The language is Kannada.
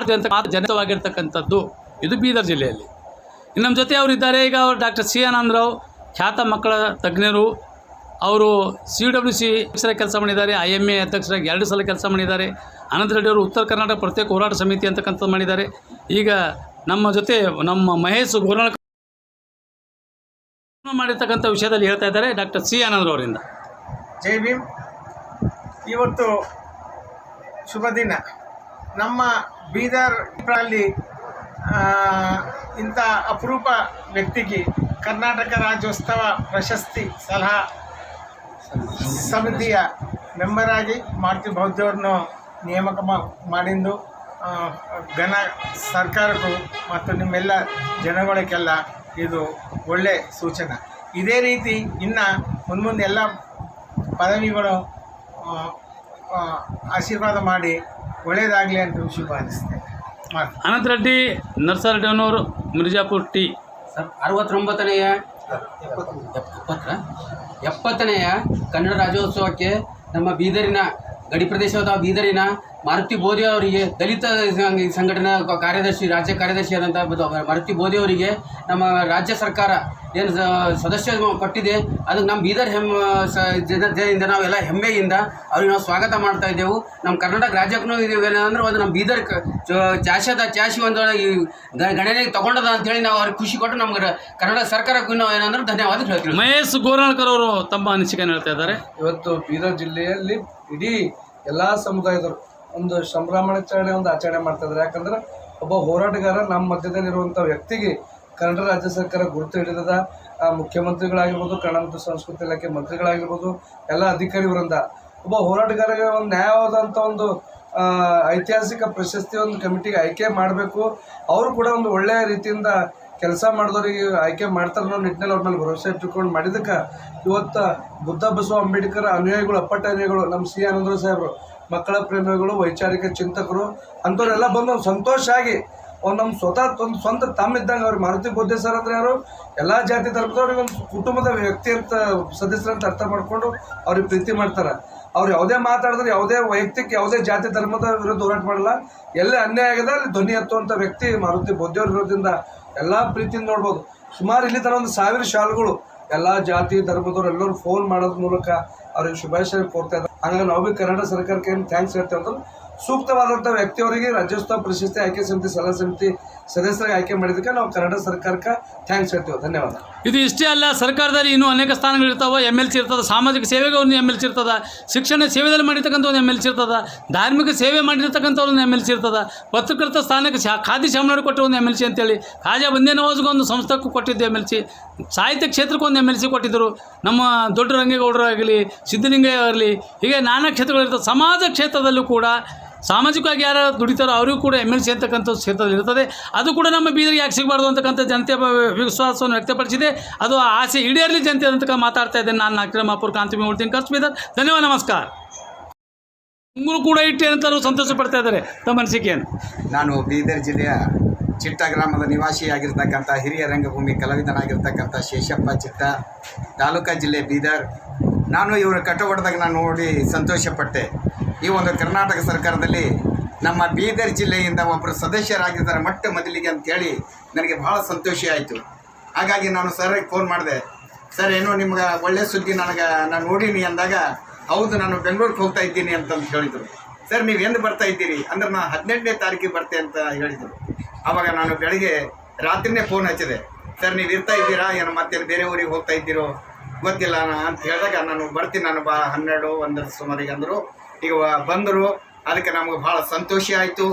ಭಾರತೀಯ ಅಂತ ಮಾತು ಜನಿತವಾಗಿರ್ತಕ್ಕಂಥದ್ದು ಇದು ಬೀದರ್ ಜಿಲ್ಲೆಯಲ್ಲಿ. ಇನ್ನು ನಮ್ಮ ಜೊತೆ ಅವರು ಇದ್ದಾರೆ ಈಗ ಅವರು ಡಾಕ್ಟರ್ ಸಿ ಆನಂದರಾವ್, ಖ್ಯಾತ ಮಕ್ಕಳ ತಜ್ಞರು. ಅವರು ಸಿ ಡಬ್ಲ್ಯೂ ಸಿ ಅಧ್ಯಕ್ಷರಾಗಿ ಕೆಲಸ ಮಾಡಿದ್ದಾರೆ, ಐ ಎಂ ಎ ಅಧ್ಯಕ್ಷರಾಗಿ ಎರಡು ಸಲ ಕೆಲಸ ಮಾಡಿದ್ದಾರೆ. ಅನಂತ ರೆಡ್ಡಿ ಅವರು ಉತ್ತರ ಕರ್ನಾಟಕ ಪ್ರತ್ಯೇಕ ಹೋರಾಟ ಸಮಿತಿ ಅಂತಕ್ಕಂಥದ್ದು ಮಾಡಿದ್ದಾರೆ. ಈಗ ನಮ್ಮ ಜೊತೆ ನಮ್ಮ ಮಹೇಶ್ ಗೋರ್ನಾಳ್ ಮಾಡಿರ್ತಕ್ಕಂಥ ವಿಷಯದಲ್ಲಿ ಹೇಳ್ತಾ ಇದ್ದಾರೆ ಡಾಕ್ಟರ್ ಸಿ ಆನಂದರವರಿಂದ ಜೈ ಭೀಮ್. ಇವತ್ತು ಶುಭ ದಿನ ನಮ್ಮ ಬೀದರ್ ಅಲ್ಲಿ ಇಂಥ ಅಪರೂಪ ವ್ಯಕ್ತಿಗೆ ಕರ್ನಾಟಕ ರಾಜ್ಯೋತ್ಸವ ಪ್ರಶಸ್ತಿ ಸಲಹಾ ಸಮಿತಿಯ ಮೆಂಬರ್ ಆಗಿ ಮಾರುತಿ ಬೌದ್ಧವ್ರನ್ನು ನೇಮಕ ಮಾಡಿದ್ದು ಘನ ಸರ್ಕಾರಕ್ಕೂ ಮತ್ತು ನಿಮ್ಮೆಲ್ಲ ಜನಗಳಿಗೆಲ್ಲ ಇದು ಒಳ್ಳೆ ಸೂಚನೆ. ಇದೇ ರೀತಿ ಇನ್ನು ಮುಂದೆ ಎಲ್ಲ ಪದವಿಗಳು ಆಶೀರ್ವಾದ ಮಾಡಿ ಒಳ್ಳೆಯದಾಗಲಿ ಅಂತ ಶುಭ ಭಾವಿಸ್ತೇನೆ ಅನಂತ ರೆಡ್ಡಿ ನರ್ಸರೆಡ್ಡಿ ಅನ್ನೋರು ಮಿರ್ಜಾಪುರ್ ಟಿ. ಸರ್ ಅರವತ್ತೊಂಬತ್ತನೆಯ ಎಪ್ಪತ್ತರ? ಎಪ್ಪತ್ತನೆಯ ಕನ್ನಡ ರಾಜ್ಯೋತ್ಸವಕ್ಕೆ ನಮ್ಮ ಬೀದರಿನ ಗಡಿ ಪ್ರದೇಶವಾದ ಬೀದರಿನ ಮಾರುತಿ ಬೋಧಿ ಅವರಿಗೆ ದಲಿತ ಸಂಘಟನೆ ಸಂಘಟನಾ ಕಾರ್ಯದರ್ಶಿ ರಾಜ್ಯ ಕಾರ್ಯದರ್ಶಿ ಆದಂತಹ ಬ- ಮಾರುತಿ ಬೋಧಿ ಅವರಿಗೆ ನಮ್ಮ ರಾಜ್ಯ ಸರ್ಕಾರ ಏನು ಸದಸ್ಯ ಕೊಟ್ಟಿದೆ. ಅದಕ್ಕೆ ನಮ್ಮ ಬೀದರ್ ಹೆಮ್ಮ ಸ ಜನ- ಜನರಿಂದ ನಾವೆಲ್ಲ ಹೆಮ್ಮೆಯಿಂದ ಅವ್ರಿಗೆ ನಾವು ಸ್ವಾಗತ ಮಾಡ್ತಾ ಇದ್ದೆವು. ನಮ್ಮ ಕರ್ನಾಟಕ ರಾಜ್ಯಕ್ಕೂ ಏನಂದ್ರೆ ಒಂದು ನಮ್ಮ ಬೀದರ್ ಚಾಶದ ಚಾಶಿ ಒಂದು ಈ ಗಣನೆ ಗಣನೆಗೆ ತಗೊಂಡದ ಅಂತೇಳಿ ನಾವು ಅವ್ರಿಗೆ ಖುಷಿ ಕೊಟ್ಟು ನಮ್ಗೆ ಕನ್ನಡ ಸರ್ಕಾರಕ್ಕೂ ನಾವು ಏನಂದ್ರೆ ಧನ್ಯವಾದ ಹೇಳ್ತೀವಿ. ಮಹೇಶ್ ಗೋರಾಳ್ಕರ್ ಅವರು ತಮ್ಮ ಅನಿಸಿಕೆಯನ್ನು ಹೇಳ್ತಾ ಇದ್ದಾರೆ. ಇವತ್ತು ಬೀದರ್ ಜಿಲ್ಲೆಯಲ್ಲಿ ಇಡೀ ಎಲ್ಲ ಸಮುದಾಯದವರು ಒಂದು ಸಂಭ್ರಮಾಚರಣೆ ಒಂದು ಆಚರಣೆ ಮಾಡ್ತಾ ಇದ್ದಾರೆ ಯಾಕಂದ್ರೆ ಒಬ್ಬ ಹೋರಾಟಗಾರ ನಮ್ಮ ಮಧ್ಯದಲ್ಲಿರುವಂಥ ವ್ಯಕ್ತಿಗೆ ಕನ್ನಡ ರಾಜ್ಯ ಸರ್ಕಾರ ಗುರುತು ಹಿಡಿದದ ಮುಖ್ಯಮಂತ್ರಿಗಳಾಗಿರ್ಬೋದು, ಕನ್ನಡ ಮತ್ತು ಸಂಸ್ಕೃತಿ ಇಲಾಖೆ ಮಂತ್ರಿಗಳಾಗಿರ್ಬೋದು, ಎಲ್ಲ ಅಧಿಕಾರಿ ವೃಂದ. ಒಬ್ಬ ಹೋರಾಟಗಾರರಿಗೆ ಒಂದು ನ್ಯಾಯವಾದಂಥ ಒಂದು ಐತಿಹಾಸಿಕ ಪ್ರಶಸ್ತಿ ಒಂದು ಕಮಿಟಿಗೆ ಆಯ್ಕೆ ಮಾಡಬೇಕು. ಅವರು ಕೂಡ ಒಂದು ಒಳ್ಳೆಯ ರೀತಿಯಿಂದ ಕೆಲಸ ಮಾಡಿದವ್ರಿಗೆ ಆಯ್ಕೆ ಮಾಡ್ತಾರೆ ಅನ್ನೋ ನಿಟ್ಟಿನಲ್ಲಿ ಅವ್ರ ಮೇಲೆ ಭರವಸೆ ಇಟ್ಟುಕೊಂಡು ಮಾಡಿದಕ್ಕೆ ಇವತ್ತು ಬುದ್ಧ ಬಸವ ಅಂಬೇಡ್ಕರ್ ಅನುಯಾಯಿಗಳು, ಅಪ್ಪಟ್ಟ ಅನುಯಾಯಿಗಳು, ನಮ್ಮ ಸಿ ಆನಂದ್ರ ಸಾಹೇಬರು, ಮಕ್ಕಳ ಪ್ರೇಮಿಗಳು, ವೈಚಾರಿಕ ಚಿಂತಕರು, ಅಂಥವ್ರೆಲ್ಲ ಬಂದು ಸಂತೋಷ ಆಗಿ ಒಂದು ನಮ್ಮ ಸ್ವತಃ ತಂದು ಸ್ವಂತ ತಮ್ಮಿದ್ದಂಗೆ ಅವ್ರಿಗೆ ಮಾರುತಿ ಬುದ್ಧಿ ಸರ್ ಅಂದರೆ ಯಾರು? ಎಲ್ಲ ಜಾತಿ ಧರ್ಮದವ್ರಿಗೆ ಒಂದು ಕುಟುಂಬದ ವ್ಯಕ್ತಿ ಅಂತ ಸದಸ್ಯರಂತ ಅರ್ಥ ಮಾಡಿಕೊಂಡು ಅವ್ರಿಗೆ ಪ್ರೀತಿ ಮಾಡ್ತಾರೆ. ಅವ್ರು ಯಾವುದೇ ಮಾತಾಡಿದ್ರೆ ಯಾವುದೇ ವೈಯಕ್ತಿಕ ಯಾವುದೇ ಜಾತಿ ಧರ್ಮದ ವಿರುದ್ಧ ಹೋರಾಟ ಮಾಡಲ್ಲ. ಎಲ್ಲೇ ಅನ್ಯಾಯ ಆಗಿದೆ ಅಲ್ಲಿ ಧ್ವನಿ ಎತ್ತುವಂಥ ವ್ಯಕ್ತಿ ಮಾರುತಿ ಬುದ್ಧಿಯವ್ರ ವಿರೋಧದಿಂದ ಎಲ್ಲ ಪ್ರೀತಿಯಿಂದ ನೋಡ್ಬೋದು. ಸುಮಾರು ಇಲ್ಲಿ ಥರ ಒಂದು ಸಾವಿರ ಶಾಲೆಗಳು ಎಲ್ಲ ಜಾತಿ ಧರ್ಮದವ್ರು ಎಲ್ಲರೂ ಫೋನ್ ಮಾಡೋದ್ರ ಮೂಲಕ ಅವ್ರಿಗೆ ಶುಭಾಶಯ ಕೋರ್ತಾ ಇದ್ದಾರೆ. ಹಂಗಾಗಿ ನಾವು ಭೀ ಕನ್ನಡ ಸರ್ಕಾರಕ್ಕೆ ಏನು ಥ್ಯಾಂಕ್ಸ್ ಹೇಳ್ತೇವೆ ಅಂತಂದ್ರೆ ಸೂಕ್ತವಾದಂಥ ವ್ಯಕ್ತಿಯವರಿಗೆ ರಾಜ್ಯೋತ್ಸವ ಪ್ರಶಸ್ತಿ, ಆಯ್ಕೆ ಸಮಿತಿ, ಸಲಹಾ ಸಮಿತಿ ಸದಸ್ಯರಿಗೆ ಆಯ್ಕೆ ಮಾಡಿದ್ದಕ್ಕೆ ನಾವು ಕನ್ನಡ ಸರ್ಕಾರಕ್ಕೆ ಥ್ಯಾಂಕ್ಸ್ ಹೇಳ್ತೀವಿ. ಧನ್ಯವಾದ. ಇದು ಇಷ್ಟೇ ಅಲ್ಲ, ಸರ್ಕಾರದಲ್ಲಿ ಇನ್ನೂ ಅನೇಕ ಸ್ಥಾನಗಳಿರ್ತಾವೆ ಎಂ ಎಲ್ ಸಿ ಇರ್ತದೆ, ಸಾಮಾಜಿಕ ಸೇವೆಗೆ ಒಂದು ಎಂ ಎಲ್ ಸಿ ಇರ್ತದೆ, ಶಿಕ್ಷಣ ಸೇವೆಯಲ್ಲಿ ಮಾಡಿರ್ತಕ್ಕಂಥ ಒಂದು ಎಂ ಎಲ್ ಸಿ ಇರ್ತದೆ, ಧಾರ್ಮಿಕ ಸೇವೆ ಮಾಡಿರ್ತಕ್ಕಂಥ ಒಂದು ಎಂ ಎಲ್ ಸಿ ಇರ್ತದೆ, ಪತ್ರಕರ್ತ ಸ್ಥಾನಕ್ಕೆ ಶಾ, ಖಾದಿ ಶಾಮನವ್ರಿಗೆ ಕೊಟ್ಟ ಒಂದು ಎಂ ಎಲ್ ಸಿ ಅಂತೇಳಿ, ಖಾಜಾ ಬಂದೇ ನವಾಜ್ಗೆ ಒಂದು ಸಂಸ್ಥೆಗೂ ಕೊಟ್ಟಿದ್ದು ಎಂ ಎಲ್ ಸಿ ಸಾಹಿತ್ಯ ಕ್ಷೇತ್ರಕ್ಕೆ ಒಂದು ಎಂ ಎಲ್ ಸಿ ಕೊಟ್ಟಿದ್ದರು, ನಮ್ಮ ದೊಡ್ಡ ರಂಗೇಗೌಡರಾಗಲಿ ಸಿದ್ದಲಿಂಗಯ್ಯ ಆಗಲಿ, ಹೀಗೆ ನಾನಾ ಕ್ಷೇತ್ರಗಳಿರ್ತದೆ, ಸಮಾಜ ಕ್ಷೇತ್ರದಲ್ಲೂ ಕೂಡ ಸಾಮಾಜಿಕವಾಗಿ ಯಾರು ದುಡಿತಾರೋ ಅವರಿಗೂ ಕೂಡ ಎಂ ಎಲ್ ಸಿ ಅಂತಕ್ಕಂಥ ಕ್ಷೇತ್ರದಲ್ಲಿ ಇರ್ತದೆ ಅದು ಕೂಡ ನಮ್ಮ ಬೀದರಿಗೆ ಯಾಕೆ ಸಿಗಬಾರ್ದು ಅಂತಕ್ಕಂಥ ಜನತೆ ವಿಶ್ವಾಸವನ್ನು ವ್ಯಕ್ತಪಡಿಸಿದೆ. ಅದು ಆಸೆ ಈಡೇರಲಿ ಜನತೆ ಅಂತ ಮಾತಾಡ್ತಾ ಇದ್ದೇನೆ ನಾನು ನಾಗರಾಮಾಪುರ ಕಾಂತಿ ಉಳ್ತೀನಿ ಖರ್ಚು ಬೀದರ್. ಧನ್ಯವಾದ, ನಮಸ್ಕಾರ. ನಿಮಗೂ ಕೂಡ ಇಟ್ಟೆ ಅಂತಲೂ ಸಂತೋಷ ಪಡ್ತಾ ಇದ್ದಾರೆ ತಮ್ಮ ಅನಿಸಿಕೆಯನ್ನು. ನಾನು ಬೀದರ್ ಜಿಲ್ಲೆಯ ಚಿಟ್ಟ ಗ್ರಾಮದ ನಿವಾಸಿಯಾಗಿರ್ತಕ್ಕಂಥ ಹಿರಿಯ ರಂಗಭೂಮಿ ಕಲಾವಿದನಾಗಿರ್ತಕ್ಕಂಥ ಶೇಷಪ್ಪ ಚಿಟ್ಟ, ತಾಲೂಕಾ ಜಿಲ್ಲೆ ಬೀದರ್. ನಾನು ಇವರ ಕಟ್ಟ ಹೊಡೆದಾಗ ನಾನು ನೋಡಿ ಸಂತೋಷಪಟ್ಟೆ. ಈ ಒಂದು ಕರ್ನಾಟಕ ಸರ್ಕಾರದಲ್ಲಿ ನಮ್ಮ ಬೀದರ್ ಜಿಲ್ಲೆಯಿಂದ ಒಬ್ಬರು ಸದಸ್ಯರಾಗಿದ್ದಾರೆ ಮೊಟ್ಟ ಮೊದಲಿಗೆ ಅಂತೇಳಿ ನನಗೆ ಭಾಳ ಸಂತೋಷ ಆಯಿತು. ಹಾಗಾಗಿ ನಾನು ಸರ್ಗೆ ಫೋನ್ ಮಾಡಿದೆ. ಸರ್, ಏನೋ ನಿಮ್ಗೆ ಒಳ್ಳೆ ಸುದ್ದಿ ನನಗೆ ನಾನು ನೋಡೀನಿ ಅಂದಾಗ, ಹೌದು, ನಾನು ಬೆಂಗಳೂರಿಗೆ ಹೋಗ್ತಾ ಇದ್ದೀನಿ ಅಂತಂದು ಹೇಳಿದರು. ಸರ್, ನೀವು ಎಂದು ಬರ್ತಾ ಇದ್ದೀರಿ? ಅಂದ್ರೆ ನಾನು ಹದಿನೆಂಟನೇ ತಾರೀಕಿಗೆ ಬರ್ತೆ ಅಂತ ಹೇಳಿದರು. ಆವಾಗ ನಾನು ಬೆಳಗ್ಗೆ ರಾತ್ರಿನೇ ಫೋನ್ ಹಚ್ಚಿದೆ. ಸರ್, ನೀವು ಇರ್ತಾ ಇದ್ದೀರಾ? ಏನು ಮತ್ತೆ ಬೇರೆ ಊರಿಗೆ ಹೋಗ್ತಾ ಇದ್ದೀರೋ? ಗೊತ್ತಿಲ್ಲ ಅಂತ ಹೇಳಿದಾಗ ನಾನು ಬರ್ತೀನಿ, ನಾನು ಬಾ ಹನ್ನೆರಡು, ಒಂದರ ಸುಮಾರಿಗೆ ಅಂದರು. ಈಗ ಬಂದರು ಅದಕ್ಕೆ ನಮಗೆ ಭಾಳ ಸಂತೋಷ ಆಯಿತು.